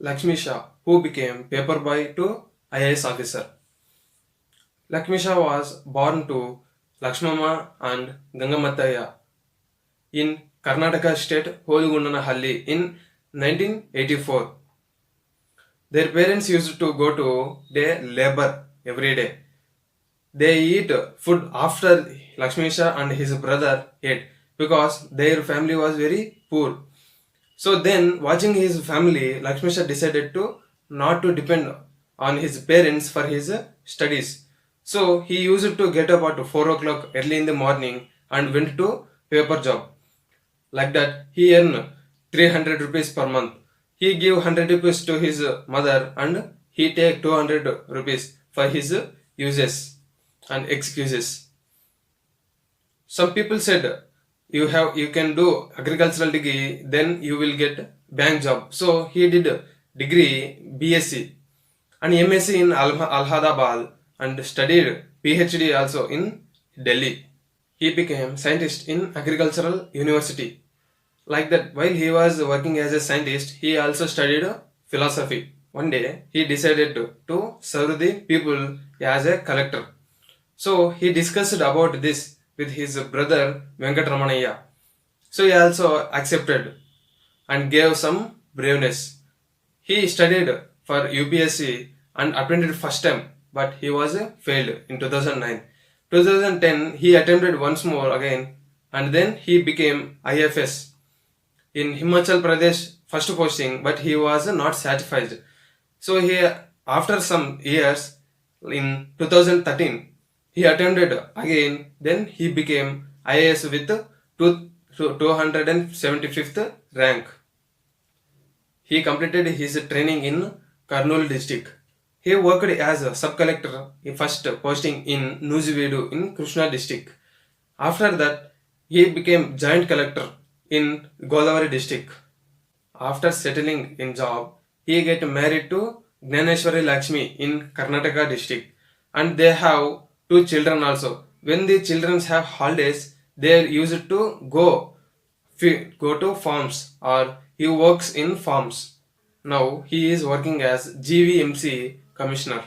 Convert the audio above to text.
Lakshmi Shah, who became paper boy to IAS officer. Lakshmi Shah was born to Lakshmama and Gangamataya in Karnataka state Holigunanahalli in 1984. Their parents used to go to day labor every day. They eat food after Lakshmi Shah and his brother ate because their family was very poor. So then, watching his family, Lakshmisha decided to not to depend on his parents for his studies. So he used to get up at 4 o'clock early in the morning and went to paper job. Like that, he earned 300 rupees per month. He gave 100 rupees to his mother and he take 200 rupees for his uses and excuses. Some people said you have you can do agricultural degree then you will get bank job. So he did degree BSc and MSc in Al- Allahabad and studied PhD also in Delhi. He became scientist in agricultural university. Like that, while he was working as a scientist, he also studied philosophy. One day, he decided to, to serve the people as a collector. So he discussed about this with his brother Venkatramanaya. So he also accepted and gave some braveness. He studied for UPSC and attended first time, but he was failed in 2009. 2010 he attempted once more again, and then he became IFS in Himachal Pradesh first posting, but he was not satisfied. So he, after some years, in 2013, he attempted again. Then he became IAS with two, 275th rank. He completed his training in Kurnool district. He worked as a sub-collector first posting in Nuzivedu in Krishna district. After that, he became joint collector in Godavari district. After settling in job, he get married to Gnaneshwari Lakshmi in Karnataka district and they have two children also. When the children have holidays, they are used to go go to farms or he works in farms. Now he is working as GVMC commissioner.